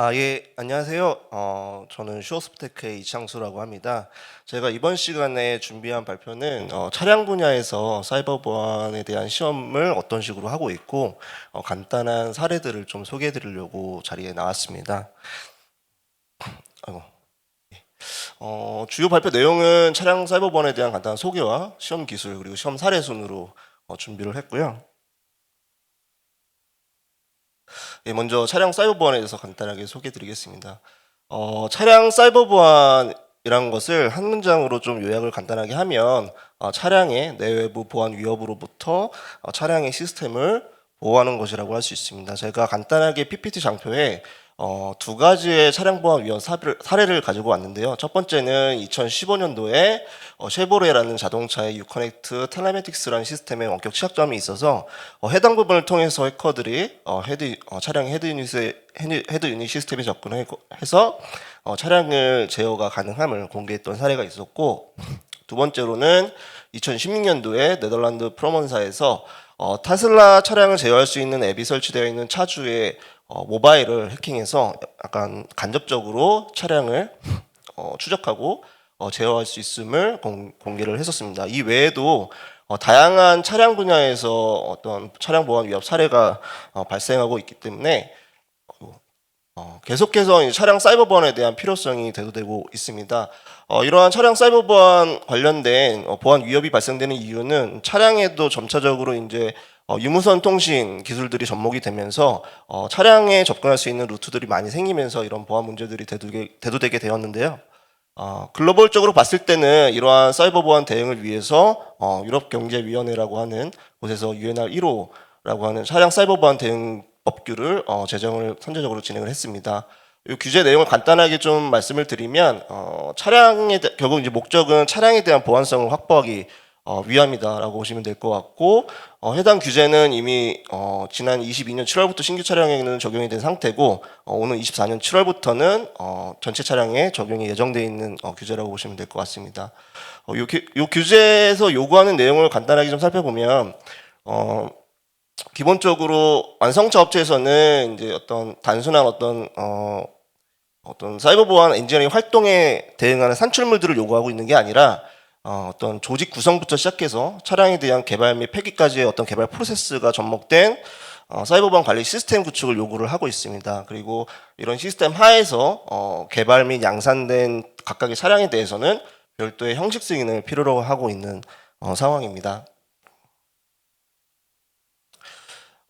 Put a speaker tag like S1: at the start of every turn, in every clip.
S1: 아, 예, 안녕하세요. 어, 저는 슈어스프테크의 이창수라고 합니다. 제가 이번 시간에 준비한 발표는 어, 차량 분야에서 사이버 보안에 대한 시험을 어떤 식으로 하고 있고 어, 간단한 사례들을 좀 소개해 드리려고 자리에 나왔습니다. 아이고. 예. 어, 주요 발표 내용은 차량 사이버 보안에 대한 간단한 소개와 시험 기술 그리고 시험 사례 순으로 어, 준비를 했고요. 예, 먼저 차량 사이버 보안에 대해서 간단하게 소개해 드리겠습니다. 어, 차량 사이버 보안이라는 것을 한 문장으로 좀 요약을 간단하게 하면 어, 차량의 내외부 보안 위협으로부터 어, 차량의 시스템을 보호하는 것이라고 할 수 있습니다. 제가 간단하게 PPT 장표에 어, 두 가지의 차량 보안 위험 사례를, 가지고 왔는데요. 첫 번째는 2015년도에 어, 쉐보레라는 자동차의 유커넥트 텔레메틱스라는 시스템에 원격 취약점이 있어서 어, 해당 부분을 통해서 해커들이 어, 헤드 어, 차량 헤드 헤드, 헤드 유닛 시스템에 접근해서 어, 차량을 제어가 가능함을 공개했던 사례가 있었고 두 번째로는 2016년도에 네덜란드 프로먼사에서 어, 타슬라 차량을 제어할 수 있는 앱이 설치되어 있는 차주의 어, 모바일을 해킹해서 약간 간접적으로 차량을 어, 추적하고 어, 제어할 수 있음을 공, 공개를 했었습니다. 이 외에도 어, 다양한 차량 분야에서 어떤 차량 보안 위협 사례가 어, 발생하고 있기 때문에 어, 계속해서 이 차량 사이버 보안에 대한 필요성이 대두되고 있습니다. 어, 이러한 차량 사이버 보안 관련된 어, 보안 위협이 발생되는 이유는 차량에도 점차적으로 이제 어, 유무선 통신 기술들이 접목이 되면서 어, 차량에 접근할 수 있는 루트들이 많이 생기면서 이런 보안 문제들이 대두되게 되었는데요. 어, 글로벌적으로 봤을 때는 이러한 사이버 보안 대응을 위해서 어, 유럽 경제위원회라고 하는 곳에서 UNR 1호라고 하는 차량 사이버 보안 대응 법규를 어, 제정을 선제적으로 진행을 했습니다. 이 규제 내용을 간단하게 좀 말씀을 드리면 어, 차량에 대, 결국 이제 목적은 차량에 대한 보안성을 확보하기 어, 위함이다라고 보시면 될 것 같고 어, 해당 규제는 이미 어, 지난 22년 7월부터 신규 차량에는 적용이 된 상태고 어, 오는 24년 7월부터는 어, 전체 차량에 적용이 예정돼 있는 어, 규제라고 보시면 될 것 같습니다. 어, 요, 규- 요 규제에서 요구하는 내용을 간단하게 좀 살펴보면 어, 기본적으로 완성차 업체에서는 이제 어떤 단순한 어떤 어, 어떤 사이버 보안 엔지니어링 활동에 대응하는 산출물들을 요구하고 있는 게 아니라 어, 어떤 조직 구성부터 시작해서 차량에 대한 개발 및 폐기까지의 어떤 개발 프로세스가 접목된 어, 사이버 보안 관리 시스템 구축을 요구를 하고 있습니다. 그리고 이런 시스템 하에서 어, 개발 및 양산된 각각의 차량에 대해서는 별도의 형식 승인을 필요로 하고 있는 어, 상황입니다.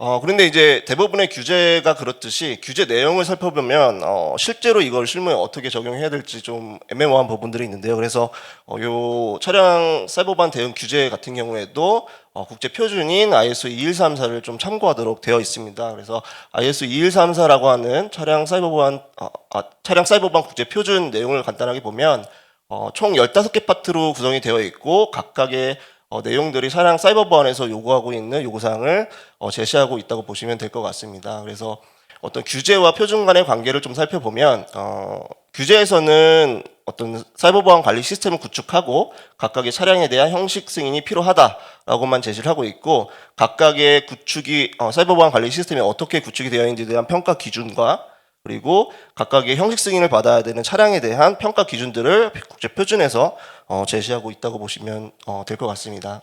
S1: 어, 그런데 이제 대부분의 규제가 그렇듯이 규제 내용을 살펴보면 어, 실제로 이걸 실무에 어떻게 적용해야 될지 좀 애매모호한 부분들이 있는데요. 그래서 어, 요 차량 사이버반 대응 규제 같은 경우에도 어, 국제 표준인 ISO 21344를 좀 참고하도록 되어 있습니다. 그래서 ISO 21344라고 하는 차량 사이버보안 어, 아, 차량 사이버보안 국제 표준 내용을 간단하게 보면 어, 총 15개 파트로 구성이 되어 있고 각각의 어, 내용들이 차량 사이버 보안에서 요구하고 있는 요구사항을 어, 제시하고 있다고 보시면 될 것 같습니다. 그래서 어떤 규제와 표준 간의 관계를 좀 살펴보면 어, 규제에서는 어떤 사이버 보안 관리 시스템을 구축하고 각각의 차량에 대한 형식 승인이 필요하다라고만 제시를 하고 있고 각각의 구축이 어, 사이버 보안 관리 시스템이 어떻게 구축이 되어 있는지에 대한 평가 기준과 그리고 각각의 형식 승인을 받아야 되는 차량에 대한 평가 기준들을 국제 표준에서 어, 제시하고 있다고 보시면 어, 될 것 같습니다.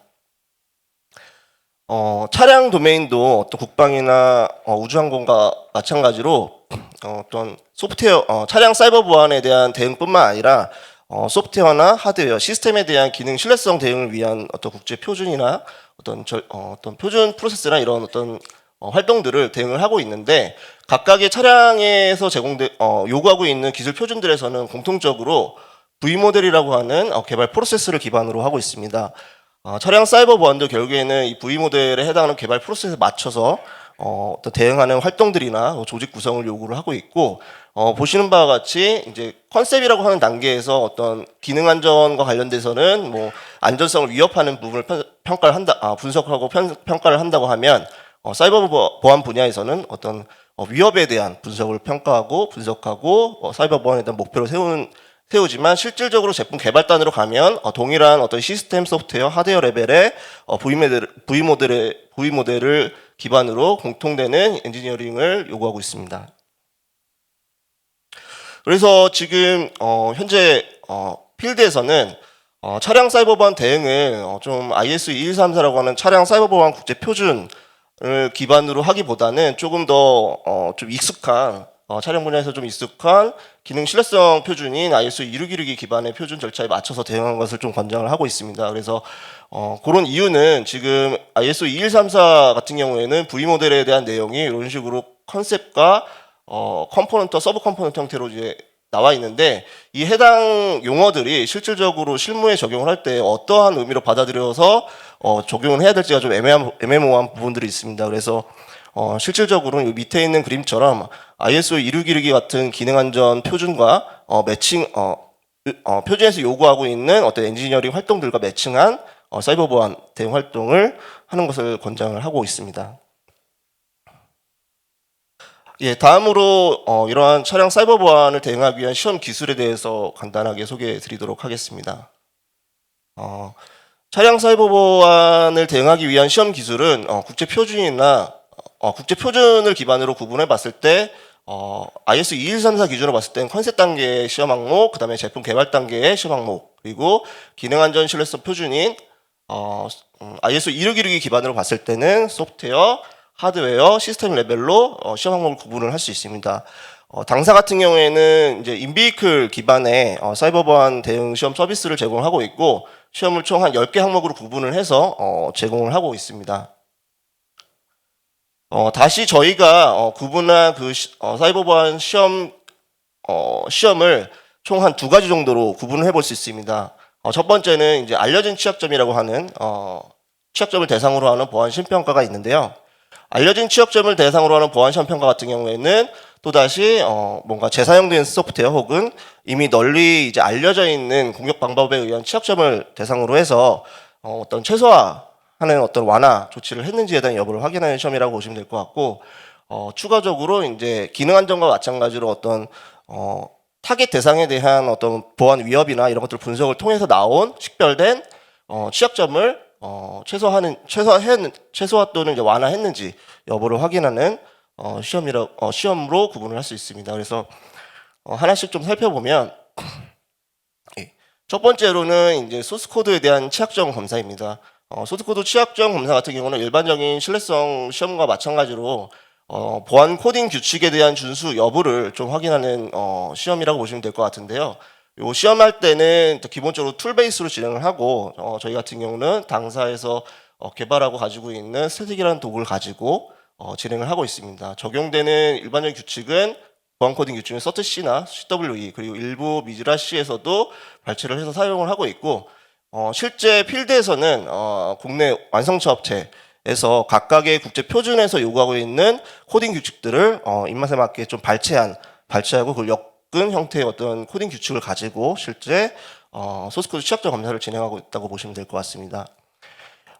S1: 어, 차량 도메인도 어떤 국방이나 어, 우주항공과 마찬가지로 어, 어떤 소프트웨어, 어, 차량 사이버 보안에 대한 대응뿐만 아니라 어, 소프트웨어나 하드웨어, 시스템에 대한 기능 신뢰성 대응을 위한 어떤 국제 표준이나 어떤 절, 어, 어떤 표준 프로세스나 이런 어떤 어, 활동들을 대응을 하고 있는데 각각의 차량에서 제공돼 어, 요구하고 있는 기술 표준들에서는 공통적으로 V 모델이라고 하는 어, 개발 프로세스를 기반으로 하고 있습니다. 어, 차량 사이버 보안도 결국에는 이 V 모델에 해당하는 개발 프로세스에 맞춰서 어, 어떤 대응하는 활동들이나 조직 구성을 요구를 하고 있고 어, 보시는 바와 같이 이제 컨셉이라고 하는 단계에서 어떤 기능 안전과 관련돼서는 뭐 안전성을 위협하는 부분을 편- 평가를 한다, 아, 분석하고 편- 평가를 한다고 하면 어, 사이버 보- 보안 분야에서는 어떤 어, 위협에 대한 분석을 평가하고 분석하고 어, 사이버 보안에 대한 목표를 세우는 세우지만 실질적으로 제품 개발 단으로 가면 어, 동일한 어떤 시스템 소프트웨어 하드웨어 레벨의 어, V 모델 V 모델의 V 모델을 기반으로 공통되는 엔지니어링을 요구하고 있습니다. 그래서 지금 어, 현재 어, 필드에서는 어, 차량 사이버 보안 대응을 어, 좀 ISO 2134라고 하는 차량 사이버 보안 국제 표준을 기반으로 하기보다는 조금 더 어, 좀 익숙한 어, 차량 분야에서 좀 익숙한 기능 신뢰성 표준인 ISO 2616이 기반의 표준 절차에 맞춰서 대응한 것을 좀 권장을 하고 있습니다. 그래서 어, 그런 이유는 지금 ISO 2134 같은 경우에는 V 모델에 대한 내용이 이런 식으로 컨셉과 어, 컴포넌트, 서브 컴포넌트 형태로 이제 나와 있는데 이 해당 용어들이 실질적으로 실무에 적용을 할 때 어떠한 의미로 받아들여서 어, 적용을 해야 될지가 좀 애매한, 애매모호한 부분들이 있습니다. 그래서 어, 실질적으로 이 밑에 있는 그림처럼 ISO 2612 같은 기능 안전 표준과 어, 매칭 어, 어, 표준에서 요구하고 있는 어떤 엔지니어링 활동들과 매칭한 어, 사이버 보안 대응 활동을 하는 것을 권장을 하고 있습니다. 예, 다음으로 어, 이러한 차량 사이버 보안을 대응하기 위한 시험 기술에 대해서 간단하게 소개해 드리도록 하겠습니다. 어, 차량 사이버 보안을 대응하기 위한 시험 기술은 어, 국제 표준이나 어, 국제 표준을 기반으로 구분해 봤을 때 어, IS 2134 기준으로 봤을 때는 컨셉 단계의 시험 항목, 그다음에 제품 개발 단계의 시험 항목, 그리고 기능 안전 신뢰성 표준인 어, 음, ISO 2616이 기반으로 봤을 때는 소프트웨어, 하드웨어, 시스템 레벨로 어, 시험 항목을 구분을 할 수 있습니다. 어, 당사 같은 경우에는 이제 인비이클 기반의 어, 사이버 보안 대응 시험 서비스를 제공하고 있고 시험을 총 한 10개 항목으로 구분을 해서 어, 제공을 하고 있습니다. 어, 다시 저희가 어, 구분한 그 시- 어, 사이버 보안 시험 어, 시험을 총 한 두 가지 정도로 구분을 해볼 수 있습니다. 어, 첫 번째는 이제 알려진 취약점이라고 하는 어, 취약점을 대상으로 하는 보안 심평가가 있는데요. 알려진 취약점을 대상으로 하는 보안 시험 평가 같은 경우에는 또다시 어, 뭔가 재사용된 소프트웨어 혹은 이미 널리 이제 알려져 있는 공격 방법에 의한 취약점을 대상으로 해서 어, 어떤 최소화하는 어떤 완화 조치를 했는지에 대한 여부를 확인하는 시험이라고 보시면 될 것 같고 어, 추가적으로 이제 기능 안전과 마찬가지로 어떤 어, 타겟 대상에 대한 어떤 보안 위협이나 이런 것들 분석을 통해서 나온 식별된 어, 취약점을 어, 최소화하는 최소화했 최소화 또는 이제 완화했는지 여부를 확인하는 어, 시험이라 어, 시험으로 구분을 할 수 있습니다. 그래서 어, 하나씩 좀 살펴보면 예. 첫 번째로는 이제 소스 코드에 대한 취약점 검사입니다. 어, 소스 코드 취약점 검사 같은 경우는 일반적인 신뢰성 시험과 마찬가지로 어, 보안 코딩 규칙에 대한 준수 여부를 좀 확인하는 어, 시험이라고 보시면 될 것 같은데요. 요 시험할 때는 또 기본적으로 툴 베이스로 진행을 하고 어, 저희 같은 경우는 당사에서 어, 개발하고 가지고 있는 스태틱이라는 도구를 가지고 어, 진행을 하고 있습니다. 적용되는 일반적인 규칙은 보안 코딩 규칙은 서트 C나 CWE 그리고 일부 미즈라 C에서도 발췌를 해서 사용을 하고 있고 어, 실제 필드에서는 어, 국내 완성차 업체에서 각각의 국제 표준에서 요구하고 있는 코딩 규칙들을 어, 입맛에 맞게 좀 발췌한 발췌하고 그걸 엮은 형태의 어떤 코딩 규칙을 가지고 실제 어, 소스코드 취약점 검사를 진행하고 있다고 보시면 될 것 같습니다.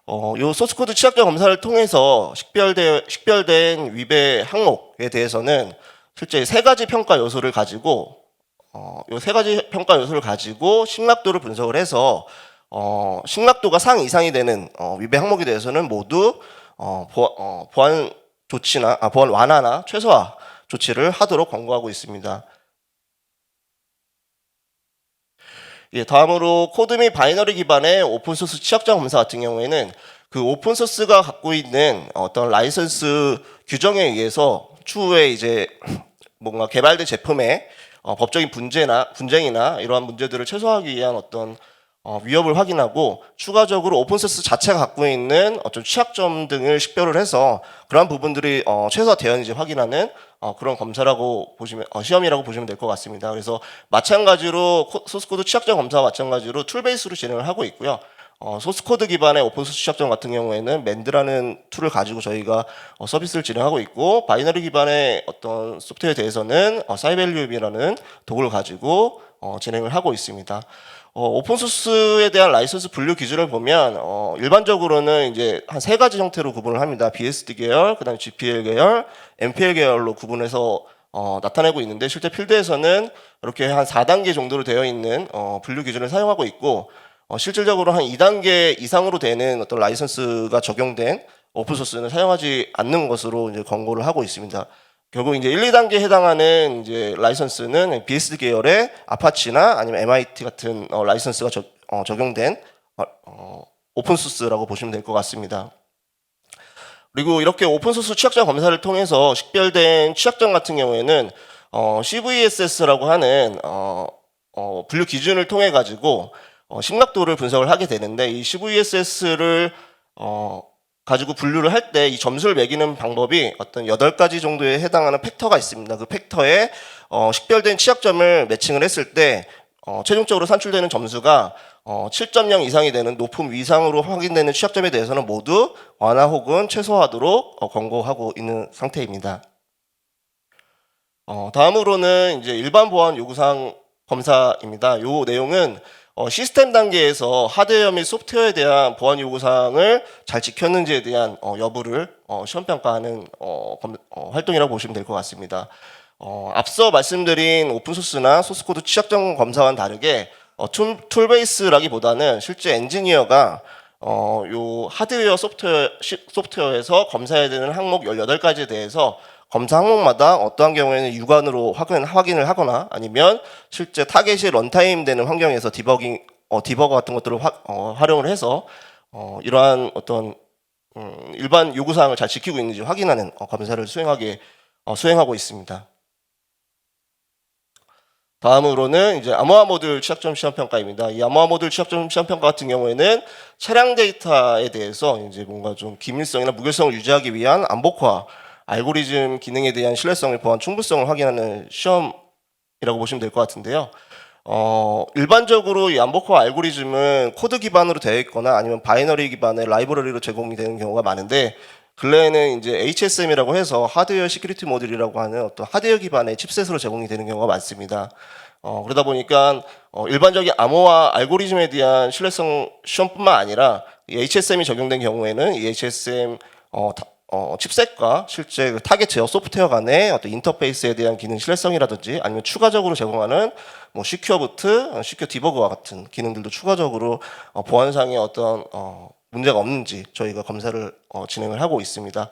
S1: 어, 요 소스코드 취약점 검사를 통해서 식별된, 식별된 위배 항목에 대해서는 실제 세 가지 평가 요소를 가지고 어, 요 세 가지 평가 요소를 가지고 심락도를 분석을 해서 어, 심락도가 상 이상이 되는 어, 위배 항목에 대해서는 모두 어, 보, 어, 보안 조치나 아, 보안 완화나 최소화 조치를 하도록 권고하고 있습니다. 예, 다음으로 코드 및 바이너리 기반의 오픈소스 취약점 검사 같은 경우에는 그 오픈소스가 갖고 있는 어떤 라이선스 규정에 의해서 추후에 이제 뭔가 개발된 제품의 어, 법적인 분쟁이나 분쟁이나 이러한 문제들을 최소화하기 위한 어떤 어, 위협을 확인하고 추가적으로 오픈소스 자체가 갖고 있는 어떤 취약점 등을 식별을 해서 그러한 부분들이 어, 최소화되었는지 확인하는 어, 그런 검사라고 보시면 어, 시험이라고 보시면 될 것 같습니다. 그래서 마찬가지로 코- 소스코드 취약점 검사와 마찬가지로 툴 베이스로 진행을 하고 있고요. 어, 소스코드 기반의 오픈소스 취약점 같은 경우에는 멘드라는 툴을 가지고 저희가 어, 서비스를 진행하고 있고 바이너리 기반의 어떤 소프트웨어에 대해서는 어, 사이밸류이라는 도구를 가지고 어, 진행을 하고 있습니다. 어, 오픈소스에 대한 라이선스 분류 기준을 보면 어, 일반적으로는 이제 한 세 가지 형태로 구분을 합니다. BSD 계열, 그다음에 GPL 계열, MPL 계열로 구분해서 어, 나타내고 있는데 실제 필드에서는 이렇게 한 4단계 정도로 되어 있는 어, 분류 기준을 사용하고 있고 어, 실질적으로 한 2단계 이상으로 되는 어떤 라이선스가 적용된 오픈소스는 사용하지 않는 것으로 이제 권고를 하고 있습니다. 결국 이제 1, 2단계에 해당하는 이제 라이선스는 BSD 계열의 아파치나 아니면 MIT 같은 어, 라이선스가 적, 어, 적용된 어, 어, 오픈 소스라고 보시면 될 것 같습니다. 그리고 이렇게 오픈 소스 취약점 검사를 통해서 식별된 취약점 같은 경우에는 어, CVSS라고 하는 어, 어, 분류 기준을 통해 가지고 어, 심각도를 분석을 하게 되는데 이 CVSS를 어, 가지고 분류를 할 때 이 점수를 매기는 방법이 어떤 여덟 가지 정도에 해당하는 팩터가 있습니다. 그 팩터에 어, 식별된 취약점을 매칭을 했을 때 어, 최종적으로 산출되는 점수가 어, 7.0 이상이 되는 높음 이상으로 확인되는 취약점에 대해서는 모두 완화 혹은 최소화하도록 어, 권고하고 있는 상태입니다. 어, 다음으로는 이제 일반 보안 요구사항 검사입니다. 요 내용은 어, 시스템 단계에서 하드웨어 및 소프트웨어에 대한 보안 요구사항을 잘 지켰는지에 대한 어, 여부를 어, 시험 평가하는 어, 검- 어, 활동이라고 보시면 될 것 같습니다. 어, 앞서 말씀드린 오픈소스나 소스코드 취약 점 검사와는 다르게 어, 툴, 툴베이스라기보다는 실제 엔지니어가 어, 요 하드웨어 소프트웨어, 시- 소프트웨어에서 검사해야 되는 항목 18가지에 대해서 검사 항목마다 어떠한 경우에는 육안으로 확인, 확인 을 하거나 아니면 실제 타겟이 런타임 되는 환경에서 디버깅, 어, 디버거 같은 것들을 화- 어, 활용을 해서 어, 이러한 어떤 음, 일반 요구사항을 잘 지키고 있는지 확인하는 어, 검사를 수행하게 어, 수행하고 있습니다. 다음으로는 이제 암호화 모듈 취약점 시험 평가입니다. 이 암호화 모듈 취약점 시험 평가 같은 경우에는 차량 데이터에 대해서 이제 뭔가 좀 기밀성이나 무결성을 유지하기 위한 암복화 알고리즘 기능에 대한 신뢰성을 보한 충분성을 확인하는 시험이라고 보시면 될 것 같은데요. 어, 일반적으로 이 암복화 알고리즘은 코드 기반으로 되어 있거나 아니면 바이너리 기반의 라이브러리로 제공이 되는 경우가 많은데 근래에는 이제 HSM이라고 해서 하드웨어 시큐리티 모듈이라고 하는 어떤 하드웨어 기반의 칩셋으로 제공이 되는 경우가 많습니다. 어, 그러다 보니까 어, 일반적인 암호화 알고리즘에 대한 신뢰성 시험뿐만 아니라 이 HSM이 적용된 경우에는 이 HSM 어, 다- 어, 칩셋과 실제 그 타겟 제어 소프트웨어 간의 어떤 인터페이스에 대한 기능 신뢰성이라든지 아니면 추가적으로 제공하는 뭐 시큐어 부트, 어, 시큐어 디버그와 같은 기능들도 추가적으로 어, 보안상의 어떤 어, 문제가 없는지 저희가 검사를 어, 진행을 하고 있습니다.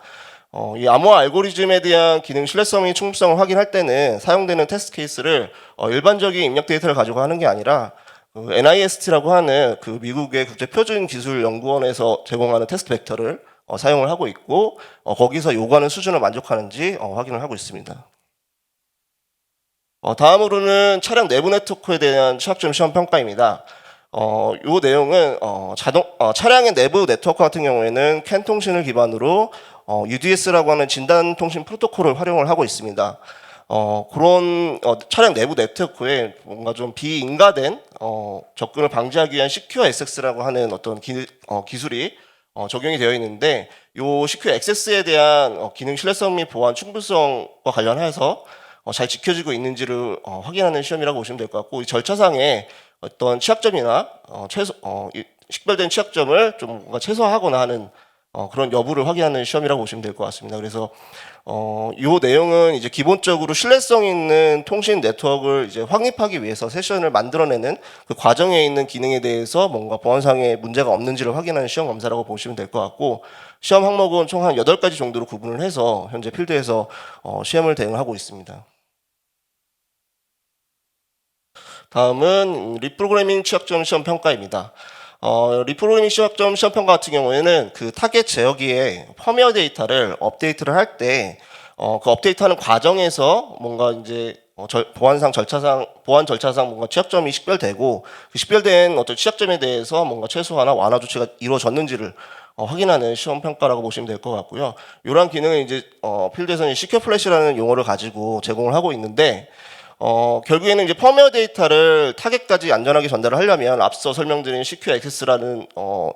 S1: 어, 이 암호화 알고리즘에 대한 기능 신뢰성이 충분성을 확인할 때는 사용되는 테스트 케이스를 어, 일반적인 입력 데이터를 가지고 하는 게 아니라 그 NIST라고 하는 그 미국의 국제 표준 기술 연구원에서 제공하는 테스트 벡터를 어, 사용을 하고 있고 어, 거기서 요구하는 수준을 만족하는지 어, 확인을 하고 있습니다. 어, 다음으로는 차량 내부 네트워크에 대한 취약점 시험 평가입니다. 어, 요 내용은 어, 자동 어, 차량의 내부 네트워크 같은 경우에는 캔 통신을 기반으로 어, UDS라고 하는 진단 통신 프로토콜을 활용을 하고 있습니다. 어, 그런 어, 차량 내부 네트워크에 뭔가 좀 비인가된 어, 접근을 방지하기 위한 시큐어 액세스라고 하는 어떤 기, 어, 기술이 어, 적용이 되어 있는데 요 시큐어 액세스에 대한 어, 기능 신뢰성 및 보안 충분성과 관련해서 어, 잘 지켜지고 있는지를 어, 확인하는 시험이라고 보시면 될 것 같고 이 절차상에 어떤 취약점이나 어, 최소 어, 이 식별된 취약점을 좀 뭔가 최소화하거나 하는 어, 그런 여부를 확인하는 시험이라고 보시면 될 것 같습니다. 그래서 어, 요 내용은 이제 기본적으로 신뢰성 있는 통신 네트워크를 이제 확립하기 위해서 세션을 만들어내는 그 과정에 있는 기능에 대해서 뭔가 보안상의 문제가 없는지를 확인하는 시험 검사라고 보시면 될 것 같고 시험 항목은 총 한 8가지 정도로 구분을 해서 현재 필드에서 어, 시험을 대응하고 있습니다. 다음은 리프로그래밍 취약점 시험 평가입니다. 어, 리프로그래밍 취약점 시험 평가 같은 경우에는 그 타겟 제어기에 펌웨어 데이터를 업데이트를 할 때 어, 그 업데이트하는 과정에서 뭔가 이제 어, 절- 보안상 절차상 보안 절차상 뭔가 취약점이 식별되고 그 식별된 어떤 취약점에 대해서 뭔가 최소화나 완화 조치가 이루어졌는지를 어, 확인하는 시험 평가라고 보시면 될 것 같고요. 이러한 기능은 이제 어, 필드에서는 시큐어 플래시라는 용어를 가지고 제공을 하고 있는데 어, 결국에는 이제 펌웨어 데이터를 타겟까지 안전하게 전달을 하려면 앞서 설명드린 CQ 액세스라는 어,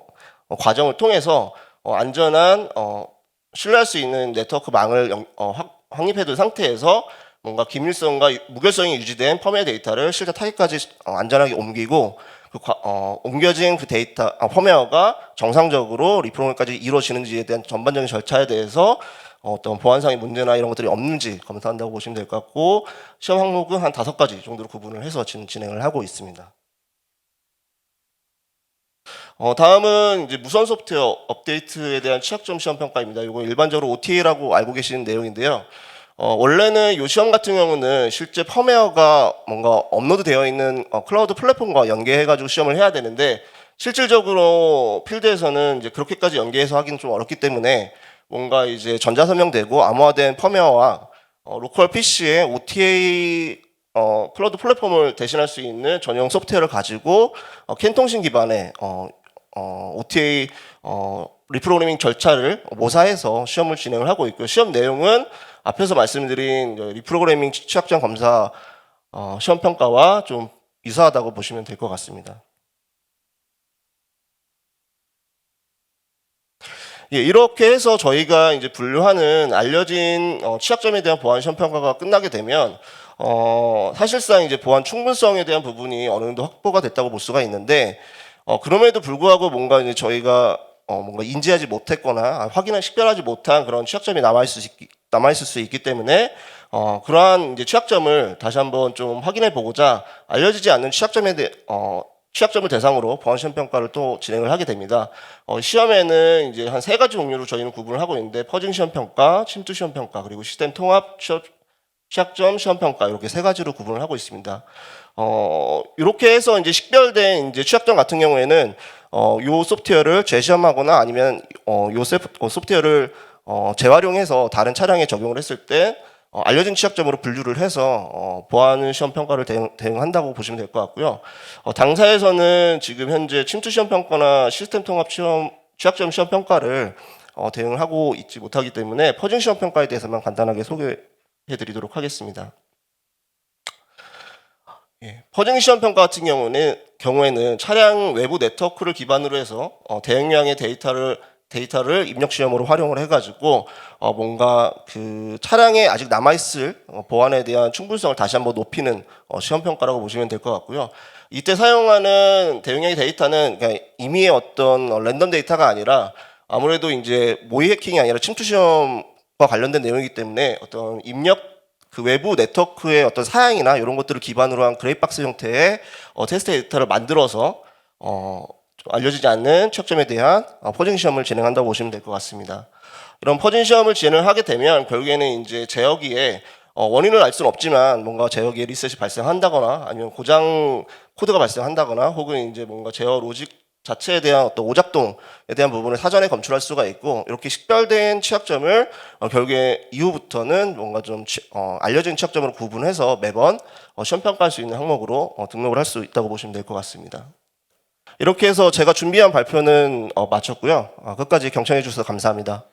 S1: 어, 과정을 통해서 어, 안전한 어, 신뢰할 수 있는 네트워크 망을 영- 어, 확, 확립해둔 상태에서 뭔가 기밀성과 유- 무결성이 유지된 펌웨어 데이터를 실제 타겟까지 어, 안전하게 옮기고 그 과- 어, 옮겨진 그 데이터 아, 펌웨어가 정상적으로 리프로그램까지 이루어지는지에 대한 전반적인 절차에 대해서 어, 어떤 보안상의 문제나 이런 것들이 없는지 검사한다고 보시면 될 것 같고 시험 항목은 한 다섯 가지 정도로 구분을 해서 지금 진행을 하고 있습니다. 어, 다음은 이제 무선 소프트웨어 업데이트에 대한 취약점 시험 평가입니다. 이거 일반적으로 OTA라고 알고 계시는 내용인데요. 어, 원래는 이 시험 같은 경우는 실제 펌웨어가 뭔가 업로드 되어 있는 어, 클라우드 플랫폼과 연계해가지고 시험을 해야 되는데 실질적으로 필드에서는 이제 그렇게까지 연계해서 하기는 좀 어렵기 때문에 뭔가 이제 전자서명되고 암호화된 펌웨어와 어, 로컬 PC에 OTA 어, 클라우드 플랫폼을 대신할 수 있는 전용 소프트웨어를 가지고 어, 캔통신 기반의 어, 어, OTA 어, 리프로그래밍 절차를 모사해서 시험을 진행을 하고 있고요. 시험 내용은 앞에서 말씀드린 이제 리프로그래밍 취약점 검사 어, 시험 평가와 좀 유사하다고 보시면 될 것 같습니다. 예, 이렇게 해서 저희가 이제 분류하는 알려진 어, 취약점에 대한 보안 시험 평가가 끝나게 되면 어, 사실상 이제 보안 충분성에 대한 부분이 어느 정도 확보가 됐다고 볼 수가 있는데 어, 그럼에도 불구하고 뭔가 이제 저희가 어, 뭔가 인지하지 못했거나 확인을 식별하지 못한 그런 취약점이 남아 있을 수 있기, 남아 있을 수 있기 때문에 어, 그러한 이제 취약점을 다시 한번 좀 확인해 보고자 알려지지 않는 취약점에 대해 어, 취약점을 대상으로 보안 시험 평가를 또 진행을 하게 됩니다. 어, 시험에는 이제 한 세 가지 종류로 저희는 구분을 하고 있는데 퍼징 시험 평가, 침투 시험 평가, 그리고 시스템 통합 취업, 취약점 시험 평가 이렇게 세 가지로 구분을 하고 있습니다. 어, 이렇게 해서 이제 식별된 이제 취약점 같은 경우에는 어, 요 소프트웨어를 재시험하거나 아니면 어, 요 세- 어, 소프트웨어를 어, 재활용해서 다른 차량에 적용을 했을 때 어, 알려진 취약점으로 분류를 해서 어, 보안 시험 평가를 대응, 대응한다고 보시면 될 것 같고요. 어, 당사에서는 지금 현재 침투 시험 평가나 시스템 통합 시험 취약점 시험 평가를 어, 대응을 하고 있지 못하기 때문에 퍼징 시험 평가에 대해서만 간단하게 소개해드리도록 하겠습니다. 예, 퍼징 시험 평가 같은 경우는 경우에는 차량 외부 네트워크를 기반으로 해서 어, 대용량의 데이터를 데이터를 입력 시험으로 활용을 해가지고 어, 뭔가 그 차량에 아직 남아 있을 어, 보안에 대한 충분성을 다시 한번 높이는 어, 시험 평가라고 보시면 될 것 같고요. 이때 사용하는 대용량의 데이터는 그냥 임의의 어떤 어, 랜덤 데이터가 아니라 아무래도 이제 모의 해킹이 아니라 침투 시험과 관련된 내용이기 때문에 어떤 입력 그 외부 네트워크의 어떤 사양이나 이런 것들을 기반으로 한 그레이박스 형태의 어, 테스트 데이터를 만들어서 어, 좀 알려지지 않는 취약점에 대한 어, 포징 시험을 진행한다고 보시면 될 것 같습니다. 이런 포징 시험을 진행하게 되면 결국에는 이제 제어기에 어, 원인을 알 수는 없지만 뭔가 제어기에 리셋이 발생한다거나 아니면 고장 코드가 발생한다거나 혹은 이제 뭔가 제어 로직 자체에 대한 어떤 오작동에 대한 부분을 사전에 검출할 수가 있고 이렇게 식별된 취약점을 어, 결국에 이후부터는 뭔가 좀 취- 어, 알려진 취약점으로 구분해서 매번 어, 시험 평가할 수 있는 항목으로 어, 등록을 할 수 있다고 보시면 될 것 같습니다. 이렇게 해서 제가 준비한 발표는 어, 마쳤고요. 어, 끝까지 경청해 주셔서 감사합니다.